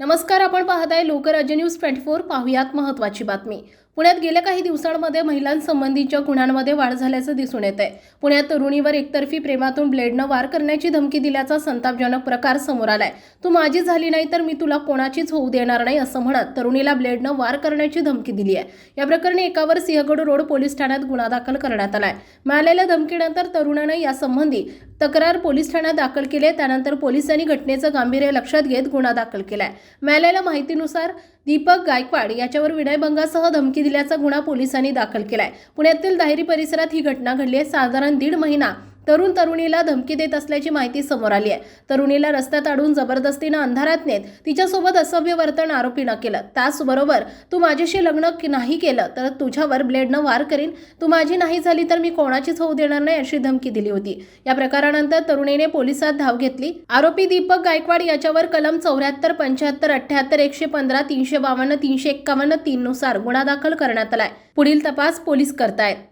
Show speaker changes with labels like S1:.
S1: नमस्कार आपण पाहताय लोकराज्य न्यूज ट्वेंटी फोर पाहुयात महत्वाची बातमी. पुण्यात गेल्या काही दिवसांमध्ये महिलांसंबंधीच्या गुन्ह्यांमध्ये वाढ झाल्याचं दिसून येत आहे पुण्यात तरुणीवर एकतर्फी प्रेमातून ब्लेडनं वार करण्याची धमकी दिल्याचा संतापजनक प्रकार समोर आलाय. तू माझी झाली नाही तर मी तुला कोणाचीच होऊ देणार नाही असं म्हणत तरुणीला ब्लेडनं वार करण्याची धमकी दिली आहे. या प्रकरणी एकावर सिंहगड रोड पोलीस ठाण्यात गुन्हा दाखल करण्यात आलाय. मिळालेल्या धमकीनंतर तरुणानं यासंबंधी तक्रार पोलीस ठाण्यात दाखल केली आहे. त्यानंतर पोलिसांनी घटनेचं गांभीर्य लक्षात घेत गुन्हा दाखल केलाय. मिळालेल्या माहितीनुसार दीपक गायकवाड याच्यावर विनयभंगासह धमकी दिल्याचा गुन्हा पोलिसांनी दाखल केलाय. पुण्यातील दाहेरी परिसरात ही घटना घडली आहे. साधारण दीड महिना तरुण तरुणीला धमकी देत असल्याची माहिती समोर आली आहे. तरुणीला रस्त्यात अडून जबरदस्तीनं अंधारात नेत तिच्यासोबत असभ्य वर्तन आरोपीनं केलं. त्याचबरोबर तू माझ्याशी लग्न नाही केलं तर तुझ्यावर ब्लेडनं वार करीन. तू माझी नाही झाली तर मी कोणाचीच होऊ देणार नाही अशी धमकी दिली होती. या प्रकारानंतर तरुणीने पोलिसात धाव घेतली. आरोपी दीपक गायकवाड याच्यावर कलम चौऱ्याहत्तर पंच्याहत्तर अठ्याहत्तर एकशे पंधरा तीनशे बावन्न तीनशे एक्कावन्न तीन नुसार गुन्हा दाखल करण्यात आलाय. पुढील तपास पोलीस करतायत.